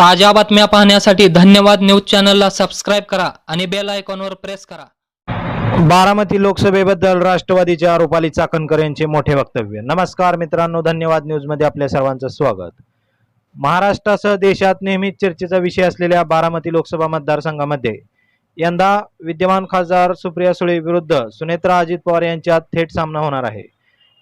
ताज्या बातम्या पाहण्यासाठी धन्यवाद न्यूज चॅनलला सबस्क्राईब करा आणि बेल आयकॉनवर प्रेस करा. बारामती लोकसभेबद्दल राष्ट्रवादीच्या रुपाली चाकणकर यांचे मोठे वक्तव्य. नमस्कार मित्रांनो धन्यवाद न्यूजमध्ये आपल्या सर्वांचं स्वागत. महाराष्ट्रासह देशात नेहमीच चर्चेचा विषय असलेल्या बारामती लोकसभा मतदारसंघामध्ये यंदा विद्यमान खासदार सुप्रिया सुळे विरुद्ध सुनेत्रा अजित पवार यांच्यात थेट सामना होणार आहे.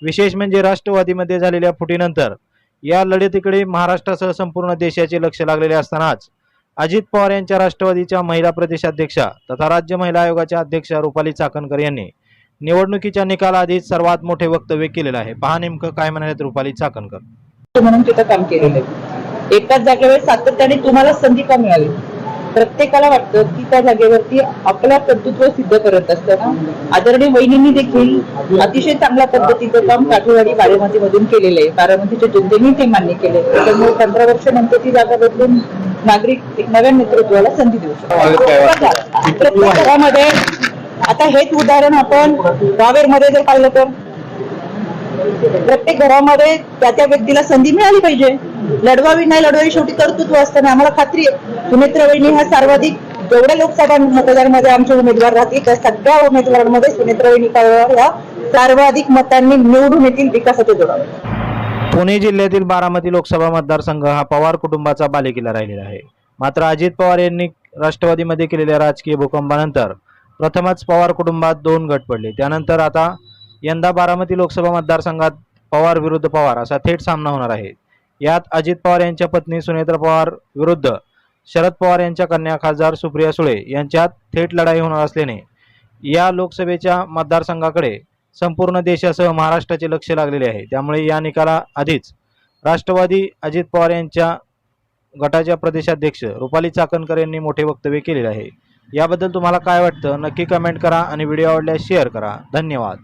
विशेष म्हणजे राष्ट्रवादीमध्ये झालेल्या फुटीनंतर या लढतीकडे महाराष्ट्रासह संपूर्ण देशाचे लक्ष लागलेले असतानाच अजित पवार यांच्या राष्ट्रवादीच्या महिला प्रदेशाध्यक्षा तथा राज्य महिला आयोगाच्या अध्यक्षा रुपाली चाकणकर यांनी निवडणुकीच्या निकालाआधीच सर्वात मोठे वक्तव्य केलेलं आहे. पहा नेमकं काय म्हणाले रुपाली चाकणकर. म्हणून तिथं काम केलेलं आहे. एकाच जागेवर सातत्याने तुम्हाला संधी का मिळाली? प्रत्येकाला वाटतं की त्या जागेवरती आपलं कर्तृत्व सिद्ध करत असताना आदरणीय वहिनींनी देखील अतिशय चांगल्या पद्धतीचं काम काठेवाडी बारामती मधून केलेलं आहे. बारामतीच्या जनतेने ते मान्य केले त्यामुळे पंधरा वर्षानंतर ती जागा बदलून नागरिक एक नव्या नेतृत्वाला संधी देऊ शकतो. प्रत्येक घरामध्ये आता हेच उदाहरण आपण मध्ये जर पाहिलं तर प्रत्येक घरामध्ये त्या त्या व्यक्तीला संधी मिळाली पाहिजे. लढवावी नाही लढवावी शेवटी कर्तृत्व असताना आम्हाला खात्री आहे. सुमित्रा वहिनी ह्या सर्वाधिक जेवढ्या लोकसभा मतदारमध्ये आमचे उमेदवार राहतील त्या सगळ्या उमेदवारांमध्ये सुमित्रा वहिनी ह्या सर्वाधिक मतांनी निवडून येतील विकासाचे जोडावे पुणे जिल्ह्यातील बारामती लोकसभा मतदारसंघ हा पवार कुटुंबाचा बालेकिल्ला राहिलेला आहे. मात्र अजित पवार यांनी राष्ट्रवादीमध्ये केलेल्या राजकीय भूकंपानंतर प्रथमच पवार कुटुंबात दोन गट पडले. त्यानंतर आता यंदा बारामती लोकसभा मतदारसंघात पवार विरुद्ध पवार असा थेट सामना होणार आहे. यात अजित पवार यांच्या पत्नी सुनेत्रा पवार विरुद्ध शरद पवार यांच्या कन्या खासदार सुप्रिया सुळे यांच्यात थेट लढाई होणार असल्याने या लोकसभेच्या मतदारसंघाकडे संपूर्ण देशासह महाराष्ट्राचे लक्ष लागलेले आहे. त्यामुळे या निकाला आधीच राष्ट्रवादी अजित पवार यांच्या गटाच्या प्रदेशाध्यक्ष रुपाली चाकणकर यांनी मोठे वक्तव्य केलेले आहे. याबद्दल तुम्हाला काय वाटतं? नक्की कमेंट करा आणि व्हिडिओ आवडल्यास शेअर करा. धन्यवाद.